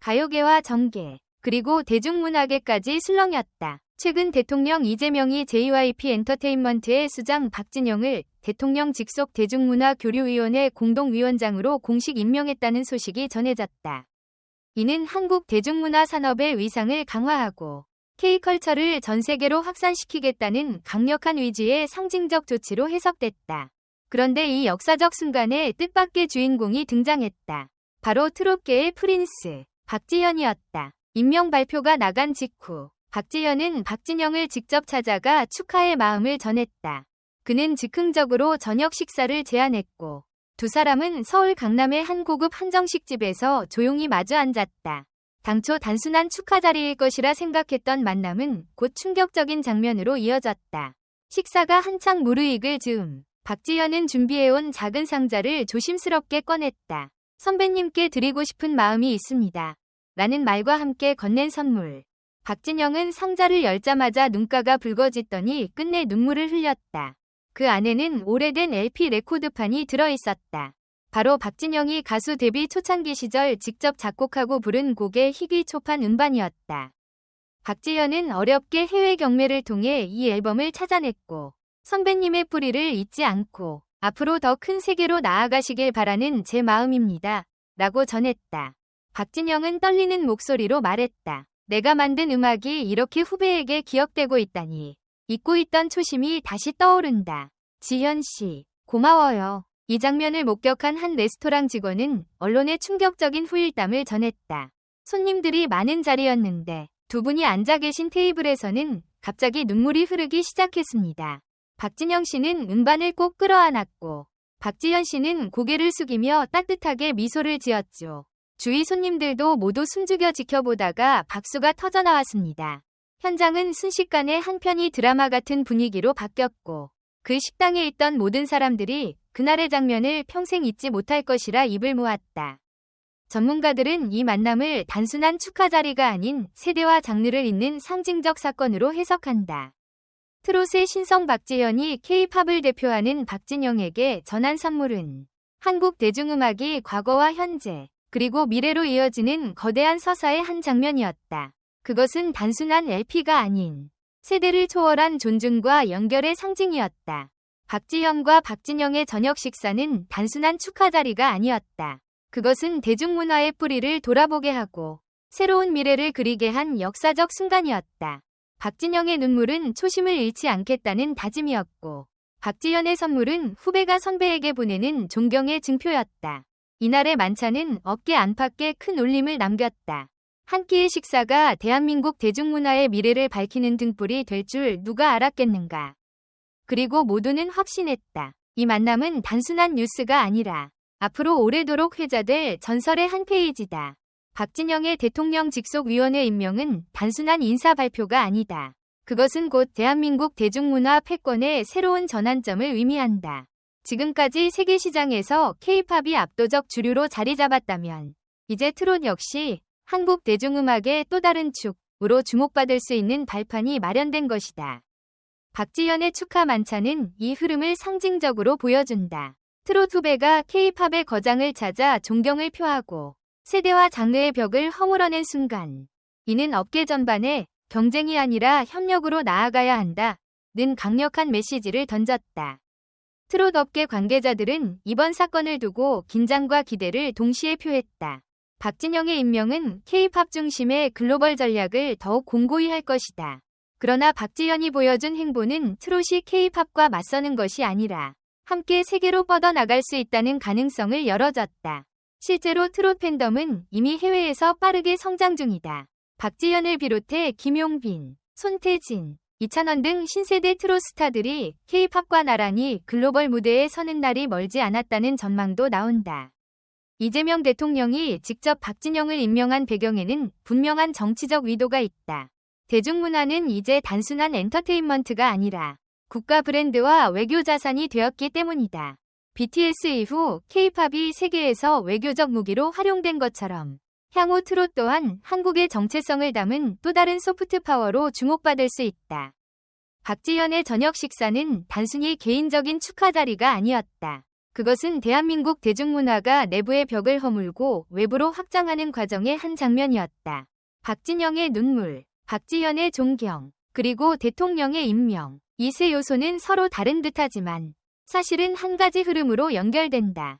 가요계와 정계, 그리고 대중문화계까지 술렁였다. 최근 대통령 이재명이 JYP 엔터테인먼트의 수장 박진영을 대통령 직속 대중문화교류위원회 공동위원장으로 공식 임명했다는 소식이 전해졌다. 이는 한국 대중문화 산업의 위상을 강화하고 K컬처를 전 세계로 확산시키겠다는 강력한 의지의 상징적 조치로 해석됐다. 그런데 이 역사적 순간에 뜻밖의 주인공이 등장했다. 바로 트롯계의 프린스, 박지현이었다. 임명 발표가 나간 직후 박지현은 박진영을 직접 찾아가 축하의 마음을 전했다. 그는 즉흥적으로 저녁 식사를 제안했고 두 사람은 서울 강남의 한 고급 한정식집에서 조용히 마주 앉았다. 당초 단순한 축하 자리일 것이라 생각했던 만남은 곧 충격적인 장면으로 이어졌다. 식사가 한창 무르익을 즈음 박지현은 준비해온 작은 상자를 조심스럽게 꺼냈다. 선배님께 드리고 싶은 마음이 있습니다. 라는 말과 함께 건넨 선물. 박진영은 상자를 열자마자 눈가가 붉어지더니 끝내 눈물을 흘렸다. 그 안에는 오래된 LP 레코드판이 들어있었다. 바로 박진영이 가수 데뷔 초창기 시절 직접 작곡하고 부른 곡의 희귀초판 음반이었다. 박지현은 어렵게 해외 경매를 통해 이 앨범을 찾아냈고 선배님의 뿌리를 잊지 않고 앞으로 더 큰 세계로 나아가시길 바라는 제 마음입니다. 라고 전했다. 박진영은 떨리는 목소리로 말했다. 내가 만든 음악이 이렇게 후배에게 기억되고 있다니. 잊고 있던 초심이 다시 떠오른다. 지현 씨, 고마워요. 이 장면을 목격한 한 레스토랑 직원은 언론에 충격적인 후일담을 전했다. 손님들이 많은 자리였는데 두 분이 앉아 계신 테이블에서는 갑자기 눈물이 흐르기 시작했습니다. 박진영 씨는 음반을 꼭 끌어안았고 박지현 씨는 고개를 숙이며 따뜻하게 미소를 지었죠. 주위 손님들도 모두 숨죽여 지켜보다가 박수가 터져나왔습니다. 현장은 순식간에 한편이 드라마 같은 분위기로 바뀌었고 그 식당에 있던 모든 사람들이 그날의 장면을 평생 잊지 못할 것이라 입을 모았다. 전문가들은 이 만남을 단순한 축하 자리가 아닌 세대와 장르를 잇는 상징적 사건으로 해석한다. 트롯의 신성 박지현이 K-팝을 대표하는 박진영에게 전한 선물은 한국 대중음악이 과거와 현재, 그리고 미래로 이어지는 거대한 서사의 한 장면이었다. 그것은 단순한 LP가 아닌 세대를 초월한 존중과 연결의 상징이었다. 박지현과 박진영의 저녁 식사는 단순한 축하 자리가 아니었다. 그것은 대중문화의 뿌리를 돌아보게 하고 새로운 미래를 그리게 한 역사적 순간이었다. 박진영의 눈물은 초심을 잃지 않겠다는 다짐이었고 박지현의 선물은 후배가 선배에게 보내는 존경의 증표였다. 이날의 만찬은 어깨 안팎에 큰 울림을 남겼다. 한 끼의 식사가 대한민국 대중문화의 미래를 밝히는 등불이 될 줄 누가 알았겠는가. 그리고 모두는 확신했다. 이 만남은 단순한 뉴스가 아니라 앞으로 오래도록 회자될 전설의 한 페이지다. 박진영의 대통령 직속위원회 임명은 단순한 인사 발표가 아니다. 그것은 곧 대한민국 대중문화 패권의 새로운 전환점을 의미한다. 지금까지 세계 시장에서 K-팝이 압도적 주류로 자리 잡았다면 이제 트롯 역시 한국 대중음악의 또 다른 축으로 주목받을 수 있는 발판이 마련된 것이다. 박지현의 축하 만찬은 이 흐름을 상징적으로 보여준다. 트롯 후배가 K-팝의 거장을 찾아 존경을 표하고 세대와 장르의 벽을 허물어낸 순간 이는 업계 전반에 경쟁이 아니라 협력으로 나아가야 한다. 는 강력한 메시지를 던졌다. 트롯 업계 관계자들은 이번 사건을 두고 긴장과 기대를 동시에 표했다. 박진영의 임명은 K-팝 중심의 글로벌 전략을 더욱 공고히 할 것이다. 그러나 박지현이 보여준 행보는 트롯이 K-팝과 맞서는 것이 아니라 함께 세계로 뻗어나갈 수 있다는 가능성을 열어줬다. 실제로 트롯 팬덤은 이미 해외에서 빠르게 성장 중이다. 박지현을 비롯해 김용빈, 손태진, 이찬원 등 신세대 트롯 스타들이 K-팝과 나란히 글로벌 무대에 서는 날이 멀지 않았다는 전망도 나온다. 이재명 대통령이 직접 박진영을 임명한 배경에는 분명한 정치적 의도가 있다. 대중문화는 이제 단순한 엔터테인먼트가 아니라 국가 브랜드와 외교 자산이 되었기 때문이다. BTS 이후 K-팝이 세계에서 외교적 무기로 활용된 것처럼 향후 트롯 또한 한국의 정체성을 담은 또 다른 소프트 파워로 주목받을 수 있다. 박지현의 저녁 식사는 단순히 개인적인 축하 자리가 아니었다. 그것은 대한민국 대중문화가 내부의 벽을 허물고 외부로 확장하는 과정의 한 장면이었다. 박진영의 눈물, 박지현의 존경, 그리고 대통령의 임명. 이 세 요소는 서로 다른 듯하지만 사실은 한 가지 흐름으로 연결된다.